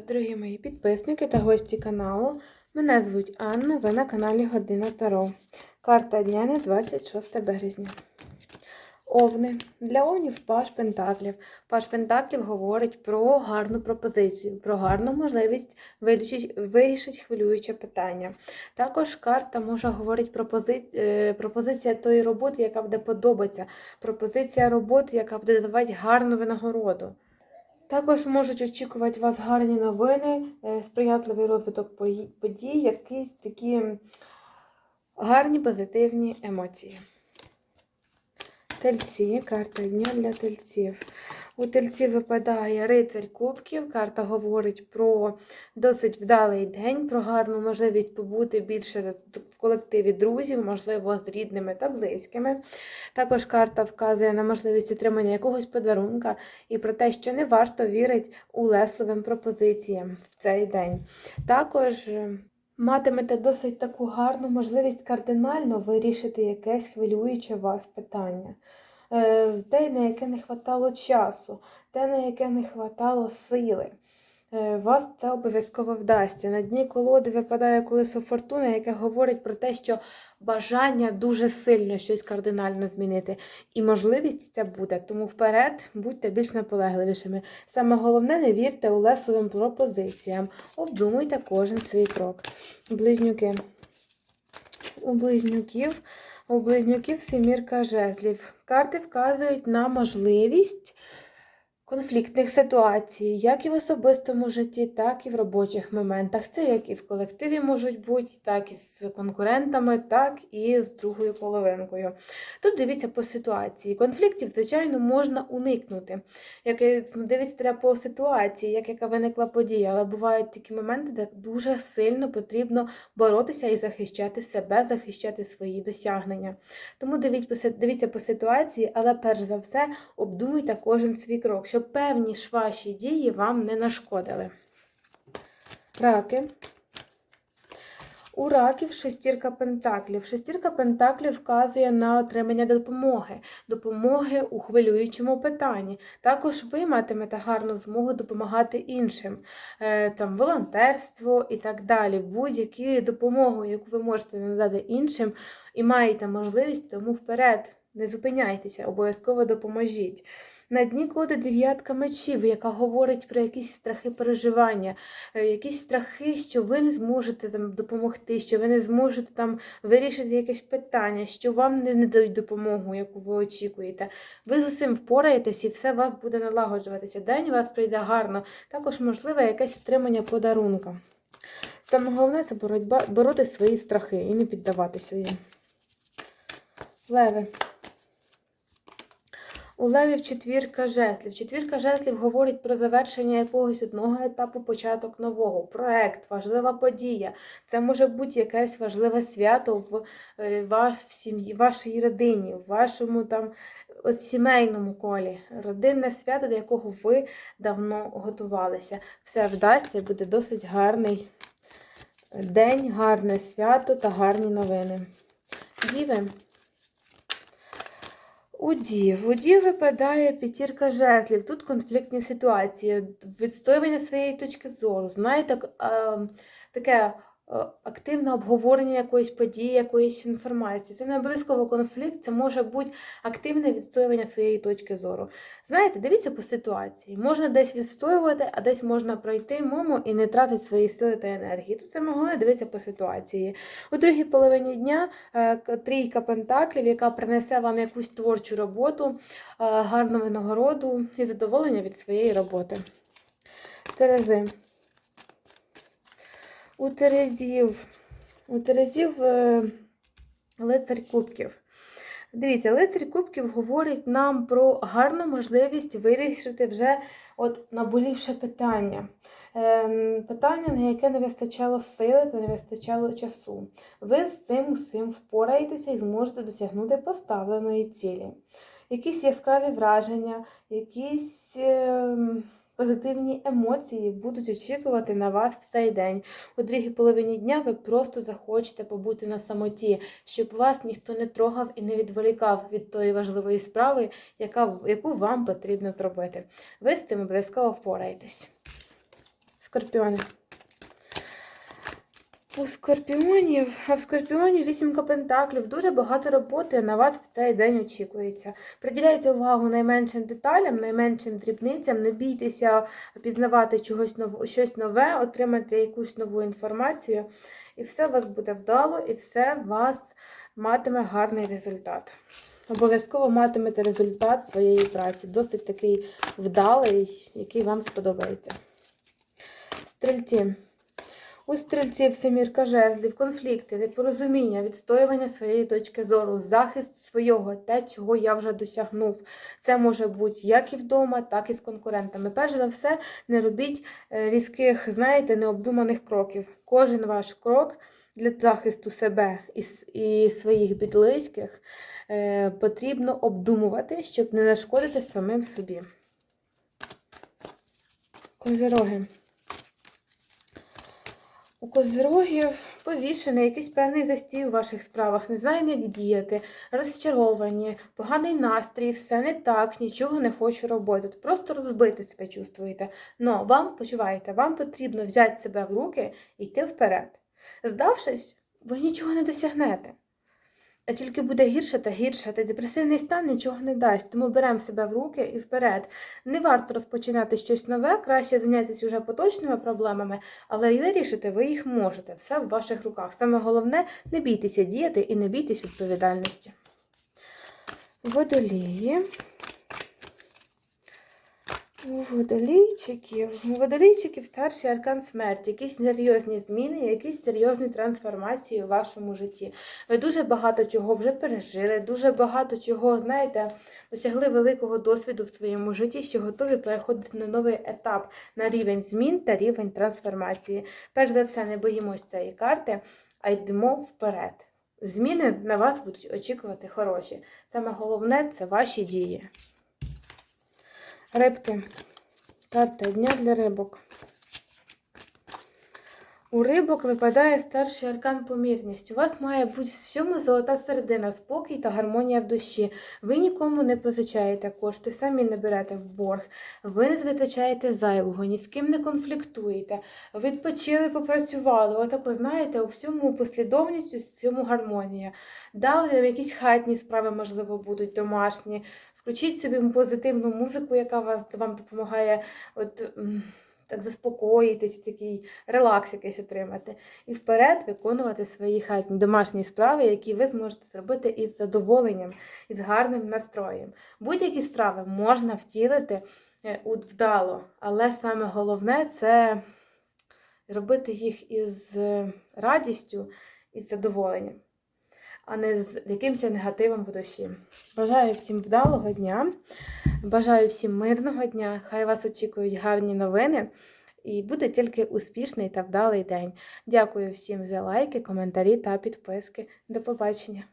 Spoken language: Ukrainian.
вас, дорогі мої підписники та гості каналу. Мене звуть Анна, ви на каналі Година Таро. Карта дня на 26 березня. Овни. Для овнів Паш Пентаклів. Паш Пентаклів говорить про гарну пропозицію, про гарну можливість вирішити, хвилююче питання. Також карта може говорити про пози... е, пропозиція тої роботи, яка буде подобатися, пропозиція роботи, яка буде давати гарну винагороду. Також можуть очікувати вас гарні новини, е, сприятливий розвиток подій, якісь такі гарні позитивні емоції. Тельці, карта дня для тельців. У тельці випадає рицарь кубків. Карта говорить про досить вдалий день, про гарну можливість побути більше в колективі друзів, можливо, з рідними та близькими. Також карта вказує на можливість отримання якогось подарунка і про те, що не варто вірити у лесовим пропозиціям в цей день. Також матимете досить таку гарну можливість кардинально вирішити якесь хвилююче вас питання. Е, Те, на яке не хватало часу, те, на яке не хватало сили. Е, Вас це обов'язково вдасться. На дні колоди випадає колесо фортуни, яке говорить про те, що бажання дуже сильно щось кардинально змінити. І можливість ця буде. Тому вперед будьте більш наполегливішими. Саме головне, не вірте у лесовим пропозиціям. Обдумуйте кожен свій крок. Близнюки. У близнюків, у близнюків семірка жезлів. Карти вказують на можливість конфліктних ситуацій, як і в особистому житті, так і в робочих моментах. Це як і в колективі можуть бути, так і з конкурентами, так і з другою половинкою. Тут дивіться по ситуації. Конфліктів, звичайно, можна уникнути. Як дивіться треба по ситуації, як яка виникла подія, але бувають такі моменти, де дуже сильно потрібно боротися і захищати себе, захищати свої досягнення. Тому дивіть дивіться по ситуації, але перш за все обдумуйте кожен свій крок, певні ж ваші дії вам не нашкодили. Раки. У раків шестірка пентаклів. Шестірка пентаклів вказує на отримання допомоги, допомоги у хвилюючому питанні. Також ви матимете гарну змогу допомагати іншим, е, там волонтерство і так далі. Будь-яку допомогу, яку ви можете надати іншим, і маєте можливість, тому вперед. Не зупиняйтеся, обов'язково допоможіть. На дні коди дев'ятка мечів, яка говорить про якісь страхи переживання, е, якісь страхи, що ви не зможете там допомогти, що ви не зможете там вирішити якесь питання, що вам не, не дають допомогу, яку ви очікуєте. Ви з усім впораєтесь і все у вас буде налагоджуватися. День у вас прийде гарно. Також можливе якесь отримання подарунка. Саме головне це боротьба, бороти свої страхи і не піддаватися їм. Леви. У левів четвірка жезлів. Четвірка жезлів говорить про завершення якогось одного етапу, початок нового, проект, важлива подія. Це може бути якесь важливе свято в, е, сім'ї, вашій родині, в вашому там от, сімейному колі. Родинне свято, до якого ви давно готувалися. Все вдасться, буде досить гарний день, гарне свято та гарні новини. Діви. У дів. У дів випадає п'ятірка жезлів. Тут конфліктні ситуації, відстоювання своєї точки зору. Знаєте, а, таке активне обговорення якоїсь події, якоїсь інформації. Це не обов'язково конфлікт, це може бути активне відстоювання своєї точки зору. Знаєте, дивіться по ситуації. Можна десь відстоювати, а десь можна пройти мимо і не тратити свої сили та енергії. Тут саме головне дивитися по ситуації. У другій половині дня е, трійка пентаклів, яка принесе вам якусь творчу роботу, е, гарну винагороду і задоволення від своєї роботи. Терези. У Терезів. У Терезів е, лицар кубків. Дивіться, лицар кубків говорить нам про гарну можливість вирішити вже от наболівше питання. Ем, питання, на яке не вистачало сили та не вистачало часу. Ви з цим усім впораєтеся і зможете досягнути поставленої цілі. Якісь яскраві враження, якісь ем, позитивні емоції будуть очікувати на вас в цей день. У другій половині дня ви просто захочете побути на самоті, щоб вас ніхто не трогав і не відволікав від тої важливої справи, яка, яку вам потрібно зробити. Ви з цим обов'язково впораєтесь. Скорпіони. У скорпіонів, а в скорпіонів вісімка пентаклів. Дуже багато роботи на вас в цей день очікується. Приділяйте увагу найменшим деталям, найменшим дрібницям. Не бійтеся пізнавати чогось нове, щось нове, отримати якусь нову інформацію. І все у вас буде вдало, і все у вас матиме гарний результат. Обов'язково матимете результат своєї праці. Досить такий вдалий, який вам сподобається. Стрільці. У стрільців семірка жезлів, конфлікти, непорозуміння, відстоювання своєї точки зору, захист свого, те, чого я вже досягнув. Це може бути як і вдома, так і з конкурентами. Перш за все, не робіть е, різких, знаєте, необдуманих кроків. Кожен ваш крок для захисту себе і, своїх підлиських е, потрібно обдумувати, щоб не нашкодити самим собі. Козироги. У козирогів повішений якийсь певний застій у ваших справах, не знаємо, як діяти, розчаровані, поганий настрій, все не так, нічого не хочу робити. Просто розбити себе чувствуєте. Но вам почуваєте, вам потрібно взяти себе в руки і йти вперед. Здавшись, ви нічого не досягнете. А тільки буде гірше та гірше, та депресивний стан нічого не дасть. Тому беремо себе в руки і вперед. Не варто розпочинати щось нове, краще зайнятися вже поточними проблемами, але і вирішити ви їх можете. Все в ваших руках. Саме головне не бійтеся діяти і не бійтесь відповідальності. Водолії. Водолійчиків, водолійчиків старший аркан смерті, якісь серйозні зміни, якісь серйозні трансформації у вашому житті. Ви дуже багато чого вже пережили, дуже багато чого, знаєте, досягли великого досвіду в своєму житті, що готові переходити на новий етап, на рівень змін та рівень трансформації. Перш за все, не боїмось цієї карти, а йдемо вперед. Зміни на вас будуть очікувати хороші. Саме головне це ваші дії. Рибки. Карта дня для рибок. У рибок випадає старший аркан помірність. У вас має бути всьому золота середина, спокій та гармонія в душі. Ви нікому не позичаєте кошти, самі не берете в борг. Ви не витрачаєте зайвого, ні з ким не конфліктуєте. Відпочили, попрацювали. Отако, знаєте, у всьому послідовність, у всьому гармонія. Далі якісь хатні справи, можливо, будуть домашні. Включіть собі позитивну музику, яка вас, вам допомагає от, так заспокоїтись, такий релакс якийсь отримати. І вперед виконувати свої хатні домашні справи, які ви зможете зробити із задоволенням, із гарним настроєм. Будь-які справи можна втілити е, вдало, але саме головне це робити їх із е, радістю і з задоволенням а не з якимось негативом в душі. Бажаю всім вдалого дня, бажаю всім мирного дня. Хай вас очікують гарні новини. І буде тільки успішний та вдалий день. Дякую всім за лайки, коментарі та підписки. До побачення!